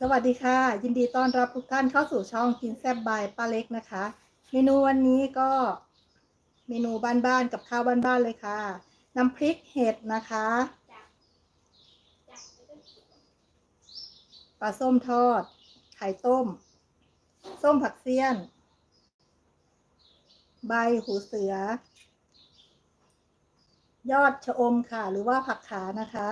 สวัสดีค่ะ ยินดีต้อนรับทุกท่านเข้าสู่ช่องกินแซบบายป้าเล็กนะคะ เมนูวันนี้ก็เมนูบ้านๆกับข้าวบ้านๆเลยค่ะ น้ำพริกเห็ดนะคะปลาส้มทอด ไข่ต้ม ส้มผักเสี้ยน ใบหูเสือ ยอดชะอมค่ะ หรือว่าผักขานะคะ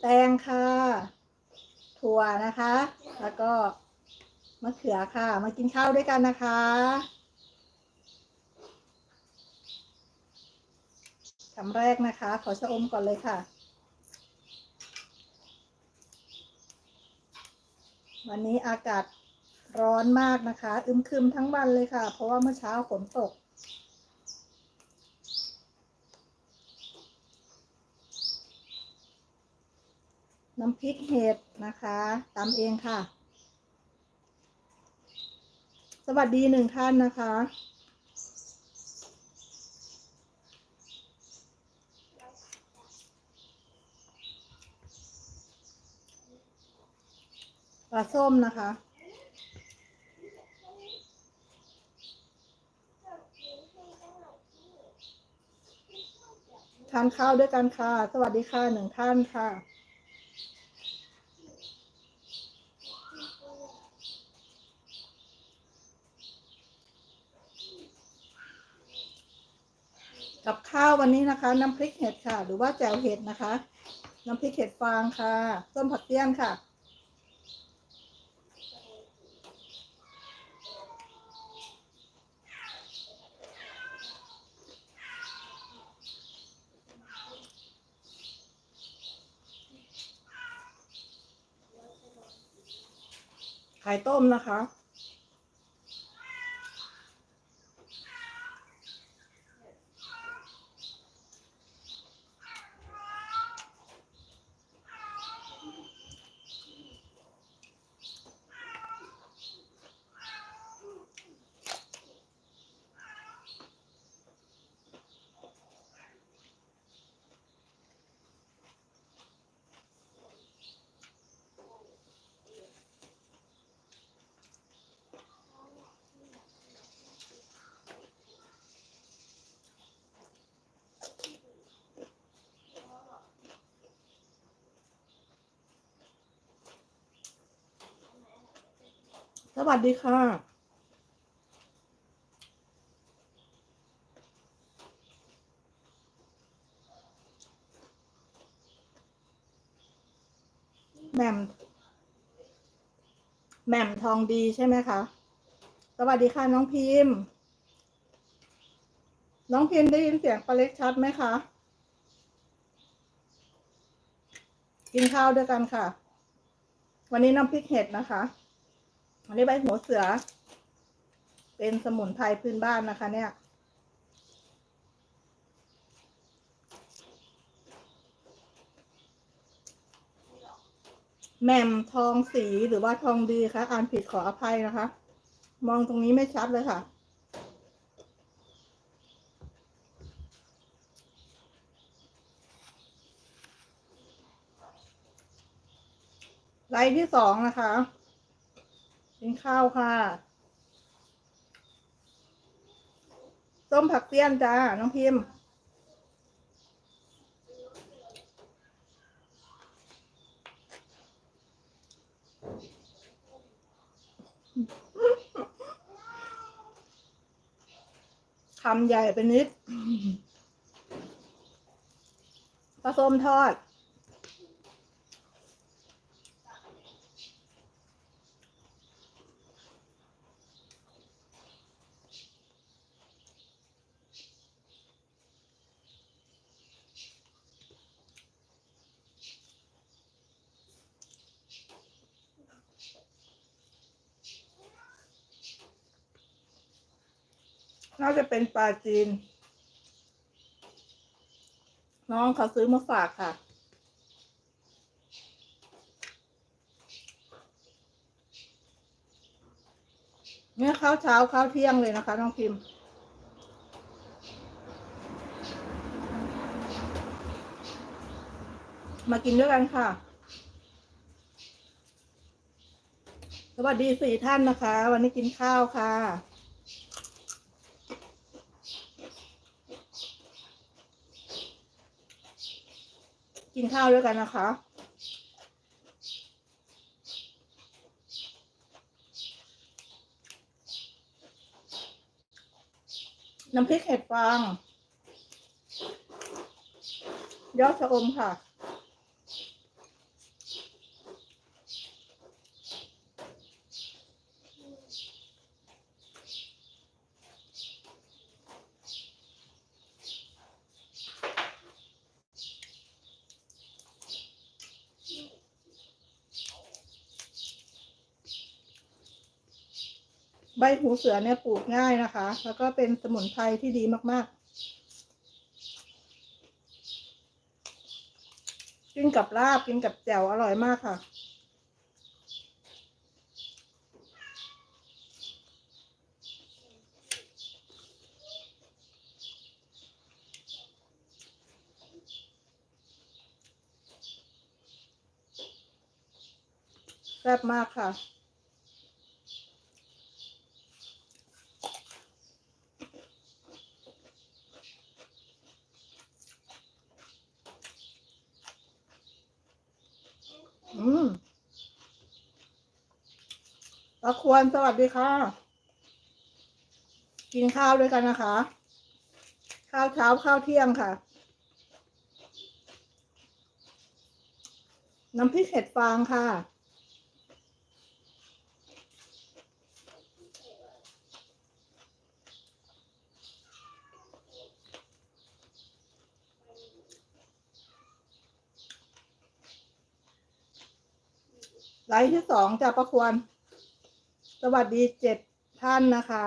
แตงค่ะ ถั่วนะคะ แล้วก็มะเขือค่ะ มากินข้าวด้วยกันนะคะคำแรกนะคะ ขอชะอมก่อนเลยค่ะ วันนี้อากาศร้อนมากนะคะ อึมครึมทั้งวันเลยค่ะ เพราะว่าเมื่อเช้าฝนตก น้ำพริกเห็ดนะคะตำเองค่ะ สวัสดีหนึ่งท่านนะคะปลาส้มนะคะทานข้าวด้วยกันค่ะ สวัสดีค่ะหนึ่งท่านค่ะ กับข้าววันนี้นะคะ น้ำพริกเห็ดค่ะ หรือว่าแจ่วเห็ดนะคะ น้ำพริกเห็ดฟางค่ะส้มผักเตี้ยนค่ะ ไข่ต้มนะคะ สวัสดีค่ะแหม่มแหม่มทองดีใช่ไหมคะ สวัสดีค่ะน้องพิมพ์ น้องพิมพ์ได้ยินเสียงปลาเล็กชัดไหมคะ กินข้าวด้วยกันค่ะ วันนี้น้ำพริกเห็ดนะคะ อันนี้ใบหัวเสือ เป็นสมุนไพรพื้นบ้านนะคะ เนี่ย แหม่มทองสีหรือว่าทองดีคะอ่านผิดขออภัยนะคะ มองตรงนี้ไม่ชัดเลยค่ะไลน์ที่สองนะคะ กินข้าวค่ะส้มผักเตี้ยนจ้า น้องพิมพ์คำใหญ่ไปนิดปลาส้มทอด น่าจะเป็นปลาจีน น้องเขาซื้อมาฝากค่ะ เนี่ยข้าวเช้าข้าวเที่ยงเลยนะคะ น้องพิมพ์มากินด้วยกันค่ะ สวัสดีสี่ท่านนะคะ วันนี้กินข้าวค่ะ กินข้าวด้วยกันนะคะ น้ำพริกเห็ดฟางยอดชะอมค่ะ ใบหูเสือเนี่ยปลูกง่ายนะคะ แล้วก็เป็นสมุนไพรที่ดีมากๆ กินกับลาบกินกับแจ่วอร่อยมากค่ะแซ่บมากค่ะ ตะควรสวัสดีค่ะ กินข้าวด้วยกันนะคะ ข้าวเช้าข้าวเที่ยงค่ะ น้ำพริกเห็ดฟางค่ะ ไลฟ์ที่สองจากประควร วัสดีเจ็ดท่านนะคะ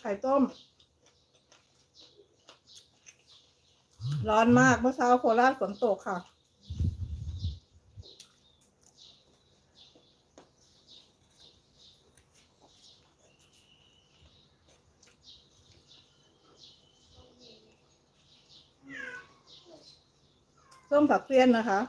ไข่ต้ม ร้อนมากเมื่อเช้าโคราชฝนตกค่ะ ผักเฟี้ยนนะคะ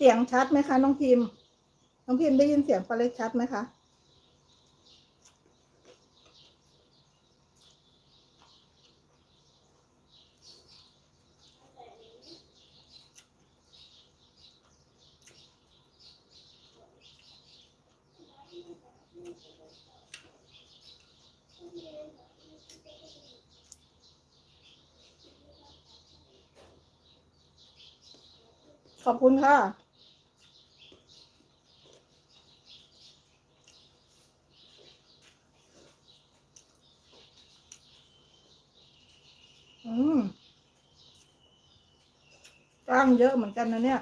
เสียงชัดไหมคะ น้องพิมพ์ น้องพิมพ์ได้ยินเสียงปลาเล็กชัดไหมคะขอบคุณค่ะ อืมกล้างเยอะเหมือนกันนะเนี่ย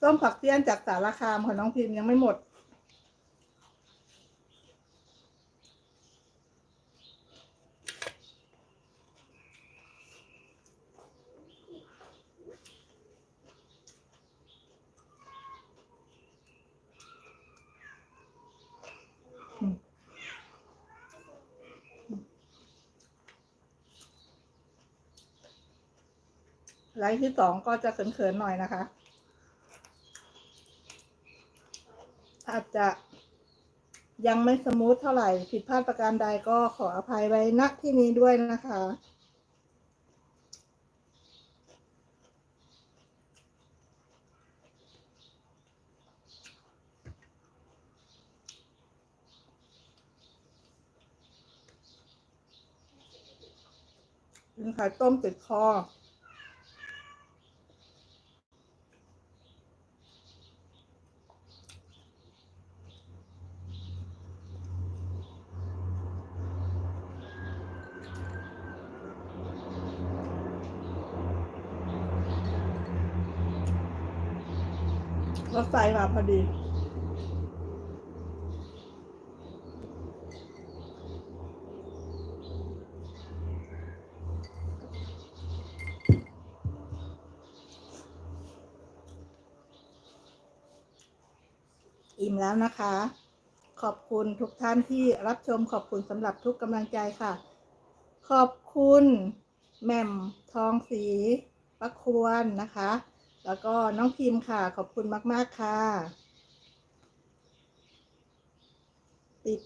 ส้มผักเตี้ยนจากสารคามของน้องพิมยังไม่หมด ไลท์ที่สองก็จะเขินๆหน่อยนะคะ อาจจะยังไม่สมูทเท่าไหร่ ผิดพลาดประการใดก็ขออภัยไว้ณที่นี้ด้วยนะคะกินไข่ต้มติดคอ มาพอดี อิ่มแล้วนะคะ ขอบคุณทุกท่านที่รับชมขอบคุณสำหรับทุกกำลังใจค่ะ ขอบคุณแม่มทองสีประควรนะคะ แล้วก็น้องพิมพ์ค่ะ ขอบคุณมาก ๆ ค่ะ ติด